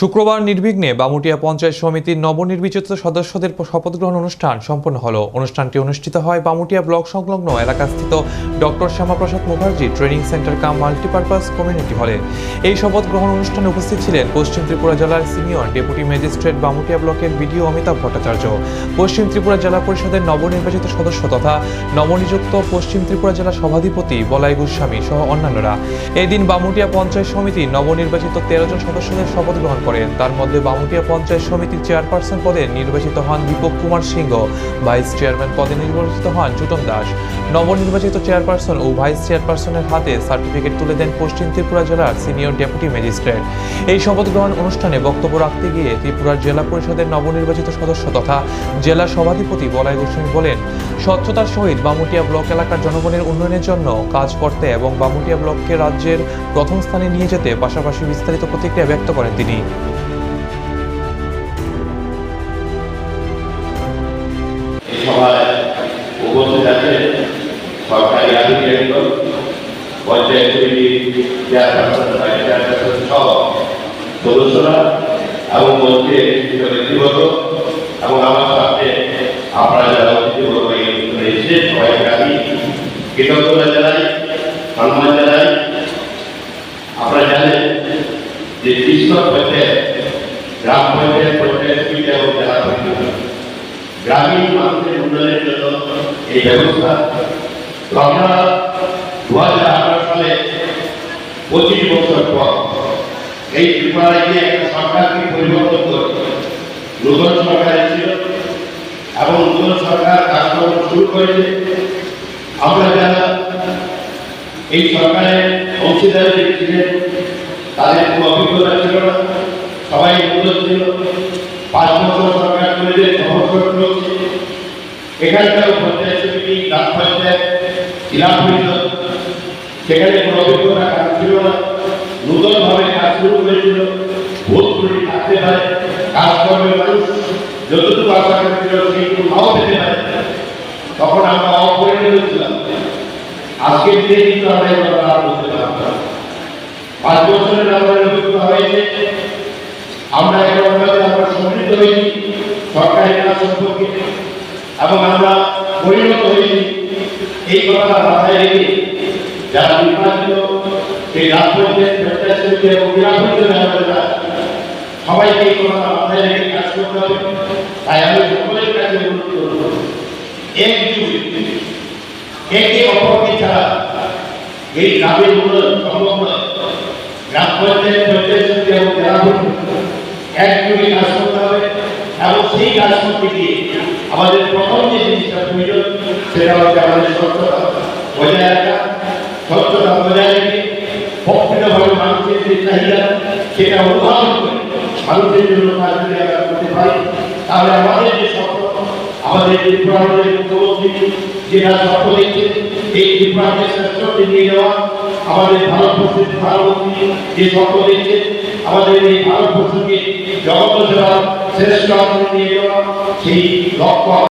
শুক্রবার নির্বিঘ্নে বামুটিয়া পঞ্চায়েত সমিতির নবনির্বাচিত সদস্যদের শপথ গ্রহণ অনুষ্ঠান সম্পন্ন হলো। অনুষ্ঠানটি অনুষ্ঠিত হয় বামুটিয়া ব্লক সংলগ্ন এলাকাস্থিত doctor Shyamaprasad Mukherjee training centre cum multipurpose community হলে। এই শপথ গ্রহণ অনুষ্ঠানে উপস্থিত ছিলেন পশ্চিম ত্রিপুরা জেলার সিনিয়র ডেপুটি ম্যাজিস্ট্রেট বামুটিয়া ব্লকের বিডিও অমিতাভ ভট্টাচার্য। পশ্চিম ত্রিপুরা জেলা পরিষদের নবনির্বাচিত সদস্য তথা নবনিযুক্ত পশ্চিম ত্রিপুরা জেলা সভাধিপতি বলাই গোস্বামী সহ অন্যান্যরা। এদিন বামুটিয়া পঞ্চায়েত সমিতির নবনির্বাচিত তেরো জন সদস্যদের শপথ গ্রহণ করেন। তার মধ্যে বামুটিয়া পঞ্চায়েত সমিতির চেয়ারপারসন পদে নির্বাচিত হন দীপক কুমার সিংহ। ভাইস চেয়ারম্যান পদে নির্বাচিত হন চুটন দাস। নবনির্বাচিত চেয়ারপারসন ও ভাইস চেয়ারপারসনের হাতে সার্টিফিকেট তুলে দেন পশ্চিম ত্রিপুরা জেলার সিনিয়র ডেপুটি ম্যাজিস্ট্রেট। এই শপথ গ্রহণ অনুষ্ঠানে বক্তব্য রাখতে গিয়ে ত্রিপুরার জেলা পরিষদের নবনির্বাচিত সদস্য তথা জেলা সভাধিপতি বলাই গোস্বামী বলেন, স্বচ্ছতার সহিত বামুটিয়া ব্লক এলাকার জনগণের উন্নয়নের জন্য কাজ করতে এবং বামুটিয়া ব্লককে রাজ্যের প্রথম স্থানে নিয়ে যেতে পাশাপাশি বিস্তারিত প্রতিক্রিয়া ব্যক্ত করেন তিনি। সদস্যরা এবং মন্ত্রীর নেতৃবর্গ এবং আমার সাথে আপনারা যারা অনুষ্ঠানে এসে সবাইকে আমি কৃতজ্ঞতা জানাই, সম্মান জানাই। আপনারা জানেন যে কৃষ্ণ পঞ্চায়েত গ্রাম পঞ্চায়েত পঞ্চায়েত সমিতি এবং জেলা পরিষদ গ্রামীণ মানুষের উন্নয়নের জন্য এই ব্যবস্থা তো পঁচিশ বছর পর এই ত্রিপুরা একটা সরকারকে পরিবর্তন করে নতুন সরকার এসেছিল এবং নতুন সরকার কাজকর্ম শুরু করেছে। আমরা যারা এই সরকারের অংশীদার ছিলেন, তাদের কোনো অভিজ্ঞতা ছিল না, সবাই নতুন ছিল। পাঁচ বছর সরকার ছ বছর চলছে এখানকার পঞ্চায়েত সমিতি, গ্রাম পঞ্চায়েত, জেলা পরিষদ, সেখানে কোনো অভিজ্ঞতা কাজ ছিল না নতুনভাবে কাজ করেছিল ভোট ত্রুটি থাকতে পারে। কাজ মানুষ যতটুকু আশা করেছিল সেইটুকু নাও পেতে পারে। তখন আমরা অপরিণত ছিলাম। আজকের দিনে কিন্তু আমরা এই কথা আর বলতে পাঁচ বছরের আমাদের অভিজ্ঞতা হয়েছে। আমরা এখন আমরা সমৃদ্ধ হয়েছি, সরকারি কাজ সম্পর্কে। এবং আমরা পরিণত হয়েছি। এই কথা মাথায় রেখে এবং জেলা পরিষদের সবাইকে এই কাজ করতে হবে। তাই আমি একে অপরকে ছাড়া এই গ্রামের উন্নয়ন সম্ভব নয় কাজ করতে হবে এবং সেই কাজ আমাদের প্রথম যে জিনিসটা প্রয়োজন, সেটা হচ্ছে আমাদের স্বচ্ছতা। বজায় রাখা। স্বচ্ছতা বজায় রেখে প্রকৃতভাবে মানুষের যে চাহিদা, সেটা অনুধাবন করে মানুষের জন্য কাজ যদি আমরা করতে পারি। তাহলে আমাদের যে স্বপ্ন, আমাদের যে পুরাণের মুখ্যমন্ত্রী, যেটা স্বপ্ন দেখছে, এই ত্রিপুরাকে শ্রেষ্ঠতে নিয়ে যাওয়া, আমাদের ভারতবর্ষের প্রধানমন্ত্রী যে স্বপ্ন দেখছে, আমাদের এই ভারতবর্ষকে জগৎ সেবার শ্রেষ্ঠ নিয়ে যাওয়া, সেই লক্ষ্য